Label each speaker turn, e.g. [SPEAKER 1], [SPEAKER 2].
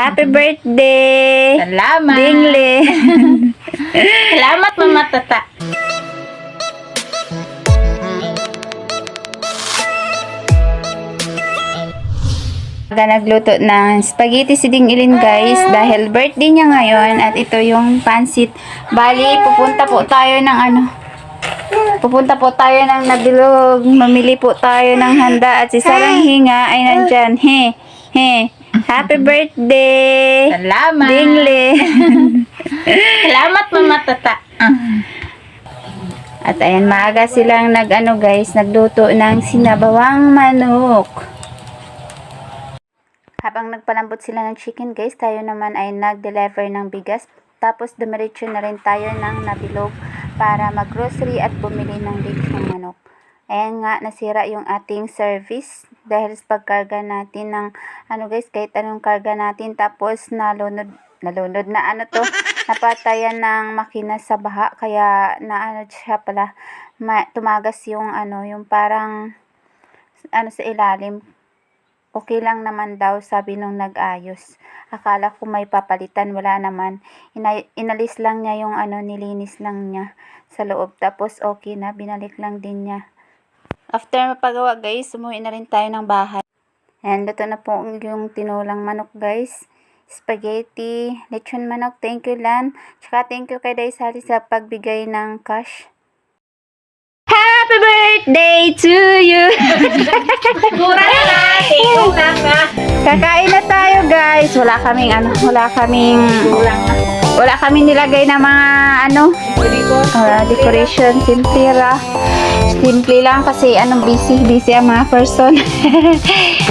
[SPEAKER 1] Happy birthday!
[SPEAKER 2] Salamat.
[SPEAKER 1] Dingle!
[SPEAKER 2] Salamat, Mama Tata.
[SPEAKER 1] Nagluto ng spaghetti si Ding Ilin guys dahil birthday niya ngayon at ito yung pansit. Bali, pupunta po tayo ng ano. Pupunta po tayo ng nabilog. Mamili po tayo ng handa at si Sarang Hinga ay nandyan. He, he. Happy birthday!
[SPEAKER 2] Salamat.
[SPEAKER 1] Dingle!
[SPEAKER 2] Salamat, Mama Tata.
[SPEAKER 1] At ayan, maaga silang nag-ano guys, nagluto ng sinabawang manok. Habang nagpalambot sila ng chicken guys, tayo naman ay nag-deliver ng bigas. Tapos dumiretso na rin tayo ng nabilog para mag-grocery at bumili ng lechong manok. Ayan nga, nasira yung ating service dahil sa pagkarga natin ng ano guys, kahit anong karga natin. Tapos nalunod, nalunod na ano to, napatayan ng makina sa baha. Kaya na ano siya pala, ma- tumagas yung ano, yung parang ano sa ilalim okay lang naman daw sabi nung nag-ayos. Akala ko may papalitan, wala naman. Ina- inalis lang niya yung ano, nilinis lang niya sa loob. Tapos okay na, binalik lang din niya. After mapagawa guys, umuwi na rin tayo ng bahay. And ito na po yung tinulang manok guys. Spaghetti, lechon manok, thank you Lan. Tsaka thank you kay Daisali sa pagbigay ng cash. Happy birthday to you!
[SPEAKER 2] Kura na. Na.
[SPEAKER 1] Kakain na tayo guys. Wala kaming ano, wala kaming
[SPEAKER 2] Kulang na.
[SPEAKER 1] Wala kaming nilagay na mga ano, uh, decoration, simple ra. Simple lang kasi anong busy, busy ang mga person.